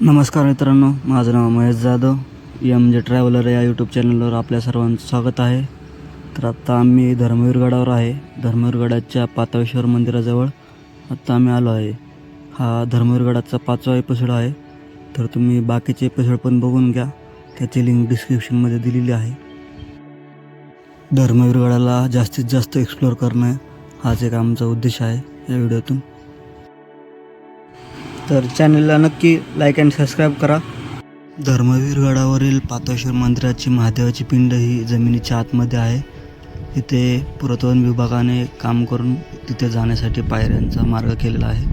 नमस्कार मित्रांनो माझं नाव Mahesh Jadhav. M J traveller या म्हणजे यूट्यूब चॅनलवर आपल्या सर्वांचं स्वागत आहे. तर आत्ता आम्ही धर्मवीरगडावर आहे. धर्मवीरगडाच्या पाताळेश्वर मंदिराजवळ आत्ता आम्ही आलो आहे. हा धर्मवीरगडाचा पाचवा एपिसोड आहे. तर तुम्ही बाकीचे एपिसोड पण बघून घ्या. त्याची लिंक डिस्क्रिप्शनमध्ये दिलेली आहे. धर्मवीरगडाला जास्तीत जास्त एक्सप्लोअर करणं हाच एक आमचा उद्देश आहे या व्हिडिओतून तर चॅनलला नक्की लाईक अँड सबस्क्राईब करा. धर्मवीर गडावरील पातोश्वर मंदिराची महादेवाची पिंड ही जमिनीच्या आतमध्ये आहे. इथे पुरातन विभागाने काम करून तिथे जाण्यासाठी पायऱ्यांचा मार्ग केलेला आहे.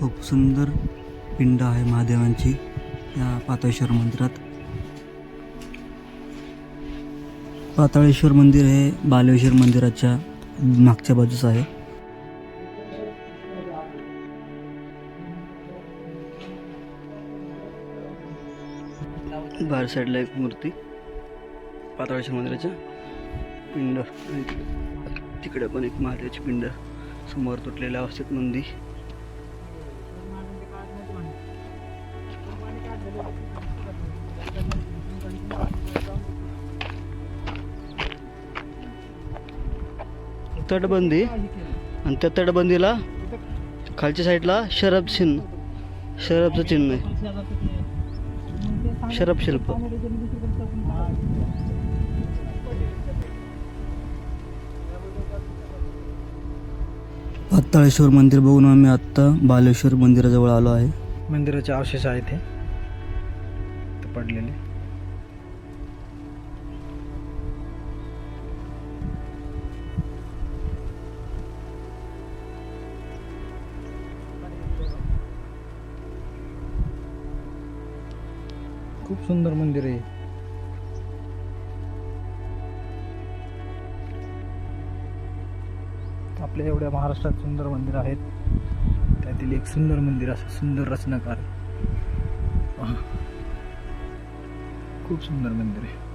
खूप सुंदर पिंड आहे महादेवांची या पातळेश्वर मंदिरात. पाताळेश्वर मंदिर हे बालेश्वर मंदिराच्या मागच्या बाजूस आहे. बाहेर साईडला एक मूर्ती पाताळाच्या मंदिराच्या पिंड तिकडे- पण एक महादेवाची पिंड. समोर तुटलेल्या अवस्थेत नंदी. तटबंदी. आणि त्या तटबंदीला खालच्या साईडला शरब चिन्ह. शरबचं चिन्ह आहे. शरब शिल्प. पाताळेश्वर मंदिर बघून आम्ही आत्ता बालेश्वर मंदिराजवळ आलो आहे. मंदिराचे अवशेष आहेत हे. इथं पडलेले. खूप सुंदर मंदिर आहे. आपल्या एवढ्या महाराष्ट्रात सुंदर मंदिर आहेत. त्यातील एक सुंदर मंदिर असं सुंदर रचनाकार. खूप सुंदर मंदिर आहे.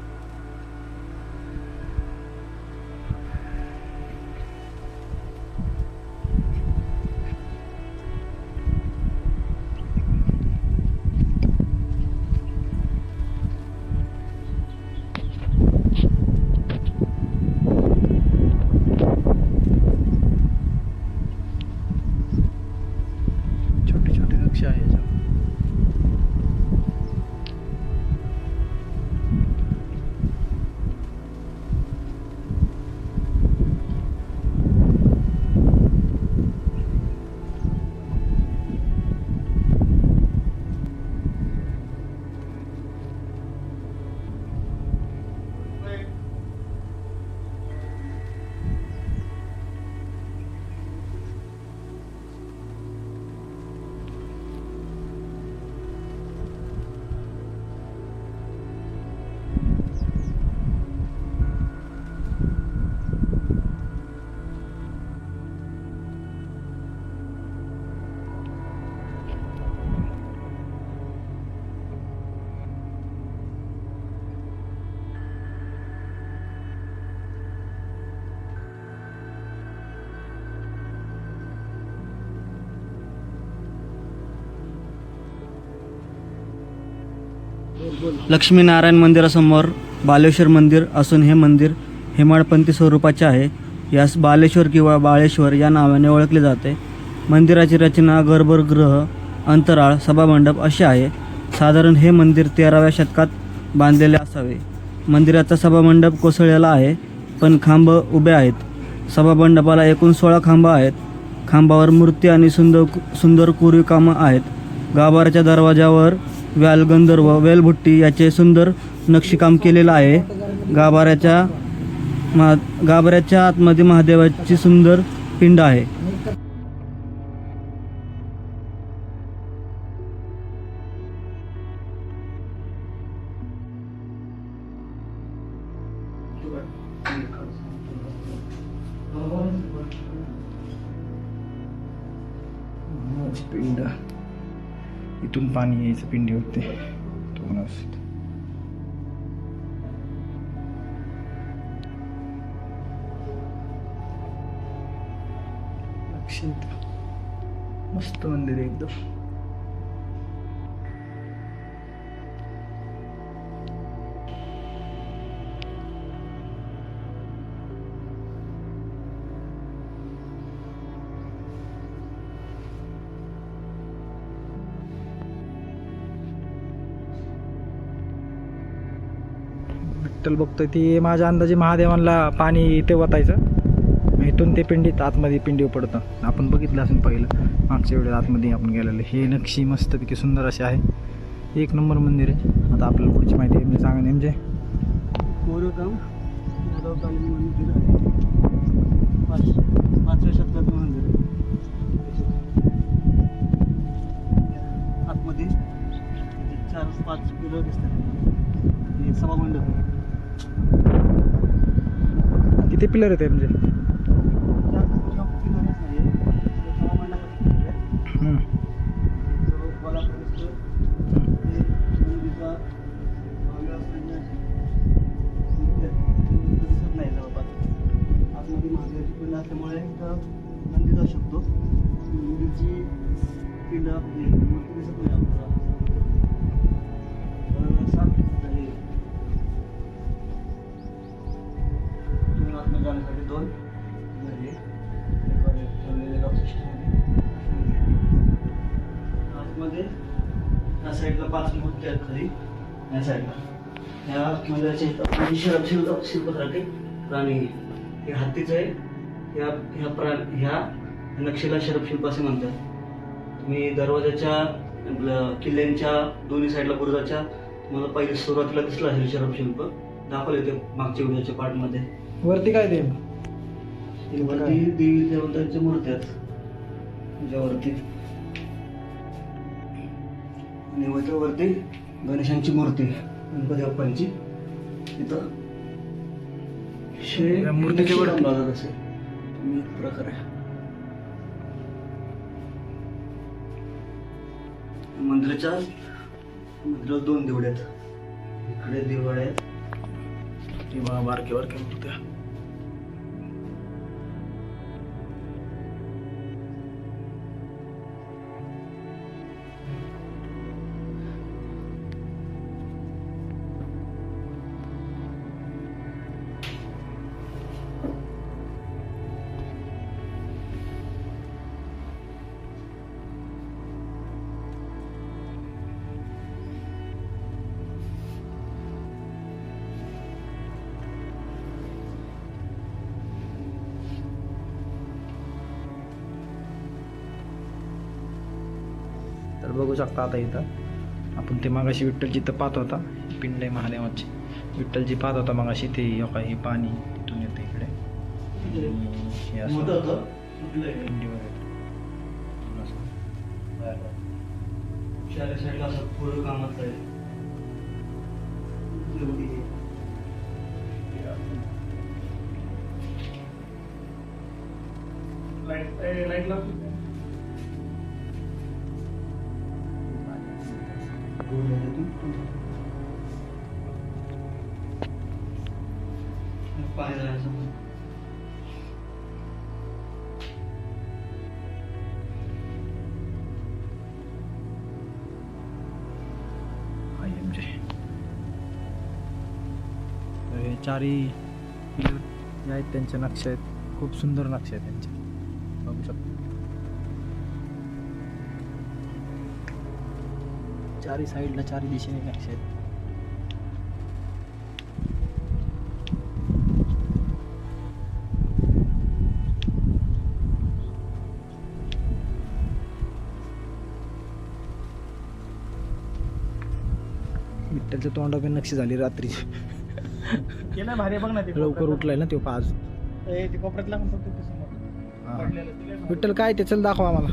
लक्ष्मीनारायण मंदिरासमोर बालेश्वर मंदिर असून हे मंदिर हेमाडपंथी स्वरूपाचे आहे. यास बालेश्वर किंवा बाळेश्वर या नावाने ओळखले जाते. मंदिराची रचना गर्भगृह अंतराळ सभामंडप अशी आहे. साधारण हे मंदिर तेराव्या शतकात बांधलेले असावे. मंदिराचा सभामंडप कोसळलेला आहे पण खांब उभे आहेत. सभामंडपाला एकूण सोळा खांब आहेत. खांबावर मूर्ती आणि सुंदर सुंदर कोरीव कामं आहेत. गाभाऱ्याच्या दरवाजावर व्याल गंधर्व वेलभुट्टी याचे सुंदर नक्षीकाम केलेलं आहे. गाभाऱ्याच्या महा गाभाऱ्याच्या आतमध्ये महादेवाची सुंदर पिंड आहे. इथून पाणी यायचं पिंडी होते तो पण असतो मस्त मंदिर एकदम. विठ्ठल बघतोय ते. माझ्या अंदाजे महादेवांना पाणी ते वतायचं. इथून ते पिंडीत आतमध्ये पिंडी पडतं. आपण बघितलं असून पहिलं. मागच्या वेळेस आतमध्ये आपण गेलेलं. हे नक्षी मस्तपैकी सुंदर असे आहे. एक नंबर मंदिर आहे. आता आपल्याला पुढची माहिती म्हणजे म्हणजे? आहे मी सांगा नेमजे पाच पाचव्या शतकाचं मंदिर आहे. आतमध्ये चार पाच पिलर दिसतात. हे सभामंडप आहे. किती पिलर आहेत म्हणजे चार पिलरच नाही जाण्यासाठी दोन. एक ठेवलेले आतमध्ये या साईडला पाच मूर्ती आहेत खाली. या साईडला. या मंदिराच्या इथं शिल्प शिल्प शिल्पसारखे प्राणी. हे हत्तीचं आहे. ह्या ह्या प्राणी ह्या नक्षीला शरपशिल्प असे म्हणतात. तुम्ही दरवाजाच्या किल्ल्यांच्या दोन्ही साईडला बुरुजाच्या तुम्हाला पहिले सुरुवातीला दिसलं असेल शरपशिल्प दाखवले ते मागच्या व्हिडिओच्या पार्टमध्ये वरती काय वरती देवी देवतांच्या मूर्त्या आहेत. त्याच्यावरती आणि वरती गणेशांची मूर्ती गणपती बाप्पांची इथं शे- वर- नक्षी लावतात असे तुम्ही प्रकार आहे. मंदिराच्या मंदिरात दोन दिवडे आहेत. इकडे दिवाळे आहेत. बघा बारके बारके मूर्त्या तर बघू शकता आता इथं. आपण ते मागाशी विठ्ठलजी इथं पाहत होता पिंड आहे महादेवाची. विठ्ठलजी पाहत होता मागाशी ते हो हे पाणी तिथून येतं इकडे. हे असं. मोठं होतं? पाणी जाण्याचं हे चारही पिलर जे. आहेत त्यांचे नक्षे आहेत. खूप सुंदर नक्षे आहेत त्यांचे. बघू शकतो. चारही साईडला चारही दिशेने नक्षे आहेत. विठ्ठलच्या तोंडावर नक्षी झाली रात्रीची केलं भारी बघ ना ते लवकर उठलाय ना तो आज. ए, ते कोपऱ्यातला पण फक्त ते समोर. पडलेलं ते लय भारी. विठ्ठल काय ते? चल दाखवा आम्हाला.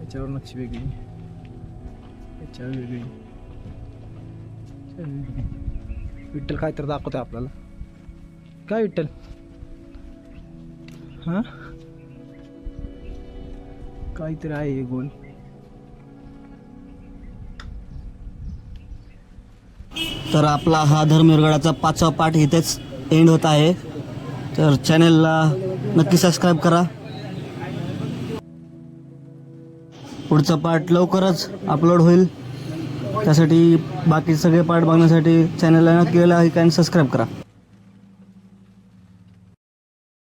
याच्यावर नक्षी वेगळी. याच्यावर वेगळी. याच्यावर वेगळी. विठ्ठल काय तर दाखवतोय आपल्याला. काय विठ्ठल हा? काहीतरी आहे हे गोल. तर आपला हा धर्मवीरगडाचा पाचवा पाठ इथेच एंड होत आहे. तर चॅनेलला नक्की सबस्क्राईब करा. पुढचा पार्ट लवकरच अपलोड होईल. त्यासाठी बाकी सगळे पार्ट बघण्यासाठी चॅनलला नक्की लाईक आणि सबस्क्राईब करा.